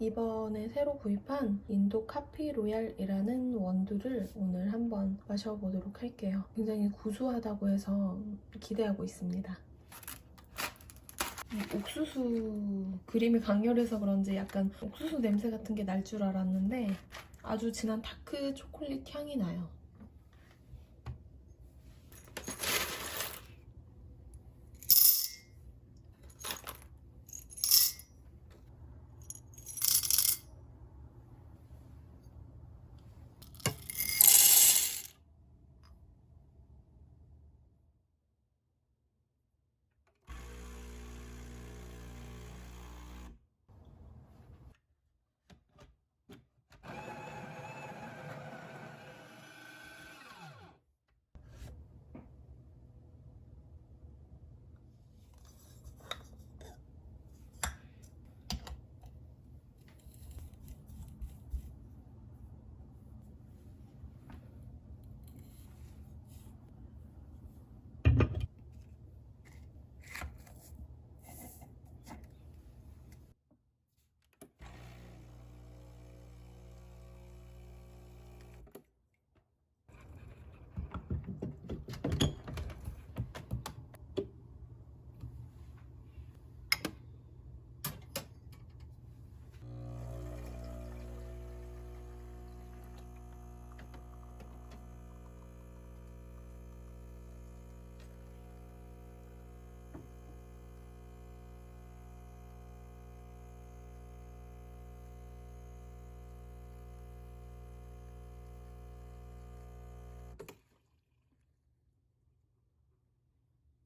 이번에 새로 구입한 인도 카피 로얄이라는 원두를 오늘 한번 마셔보도록 할게요. 굉장히 구수하다고 해서 기대하고 있습니다. 이 옥수수 그림이 강렬해서 그런지 약간 옥수수 냄새 같은 게 날 줄 알았는데 아주 진한 다크 초콜릿 향이 나요.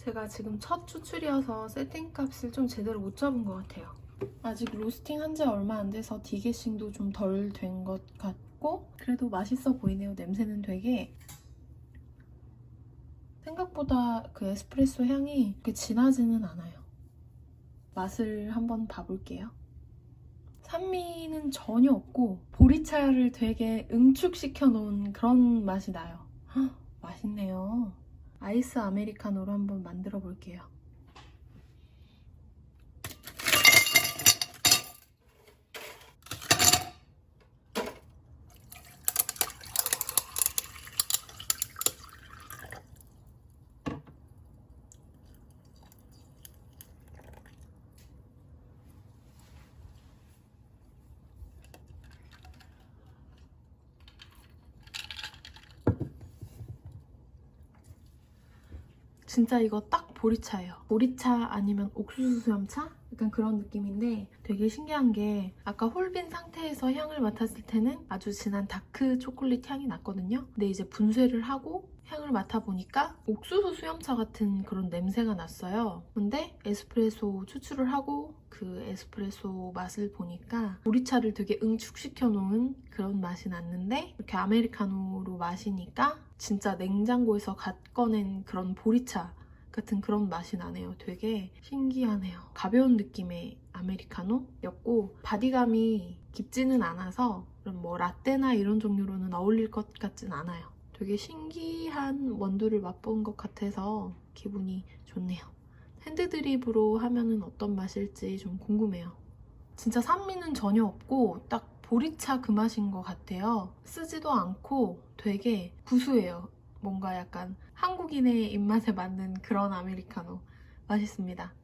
제가 지금 첫 추출이어서 세팅값을 좀 제대로 못 잡은 것 같아요. 아직 로스팅 한 지 얼마 안 돼서 디게싱도 좀 덜 된 것 같고 그래도 맛있어 보이네요. 냄새는 되게 생각보다 그 에스프레소 향이 그렇게 진하지는 않아요. 맛을 한번 봐볼게요. 산미는 전혀 없고 보리차를 되게 응축시켜 놓은 그런 맛이 나요. 헉, 맛있네요. 아이스 아메리카노로 한번 만들어 볼게요. 진짜 이거 딱 보리차예요. 보리차 아니면 옥수수 수염차? 약간 그런 느낌인데 되게 신기한 게 아까 홀빈 상태에서 향을 맡았을 때는 아주 진한 다크 초콜릿 향이 났거든요. 근데 이제 분쇄를 하고 향을 맡아보니까 옥수수 수염차 같은 그런 냄새가 났어요. 근데 에스프레소 추출을 하고 그 에스프레소 맛을 보니까 보리차를 되게 응축시켜 놓은 그런 맛이 났는데 이렇게 아메리카노로 마시니까 진짜 냉장고에서 갓 꺼낸 그런 보리차 같은 그런 맛이 나네요. 되게 신기하네요. 가벼운 느낌의 아메리카노였고 바디감이 깊지는 않아서 그런 뭐 라떼나 이런 종류로는 어울릴 것 같진 않아요. 되게 신기한 원두를 맛본 것 같아서 기분이 좋네요. 핸드드립으로 하면은 어떤 맛일지 좀 궁금해요. 진짜 산미는 전혀 없고 딱 보리차 그 맛인 것 같아요. 쓰지도 않고 되게 구수해요. 뭔가 약간 한국인의 입맛에 맞는 그런 아메리카노. 맛있습니다.